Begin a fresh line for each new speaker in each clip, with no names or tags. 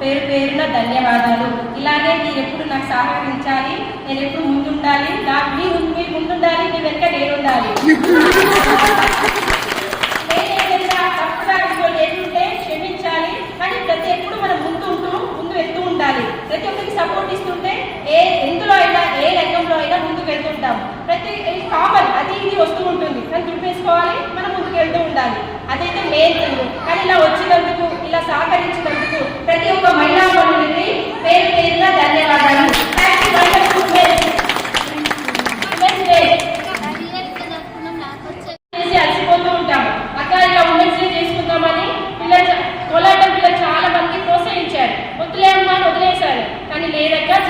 పేరు పేరున ధన్యవాదాలు. ఇలాగే మీరు ఎప్పుడు నాకు సహకరించాలి నేను ఎప్పుడు ముందుండాలి నాకు మీరు మీరు ముందుండాలి మీ వెనక నేను ఉండాలి నేను ఏదైనా తప్పుగా ఇంకోటి ఏంటంటే క్షమించాలి కానీ ప్రతి ఎప్పుడు మనం ముందు ఉంటూ ముందు వెళ్తూ ఉండాలి. ప్రతి ఒక్కరికి సపోర్ట్ ఇస్తుంటే ఏ ఎందులో అయినా ఏ రంగంలో అయినా ముందుకు వెళ్తుంటాం ప్రతి కామన్ అది ఇది వస్తూ ఉంటుంది. కానీ దుర్పేసుకోవాలి మనం ముందుకు వెళ్తూ ఉండాలి. అదైతే మెయిన్ కానీ ఇలా వచ్చినందుకు ఇలా సహకరించినందుకు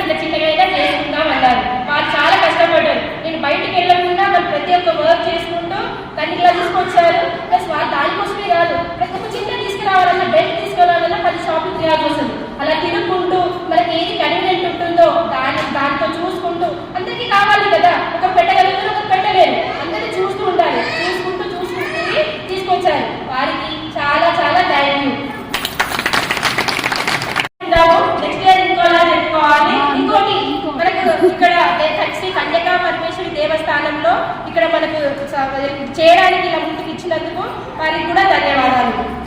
la chica చేయడానికి ఇలా ముందుకు ఇచ్చినందుకు వారికి కూడా ధన్యవాదాలు.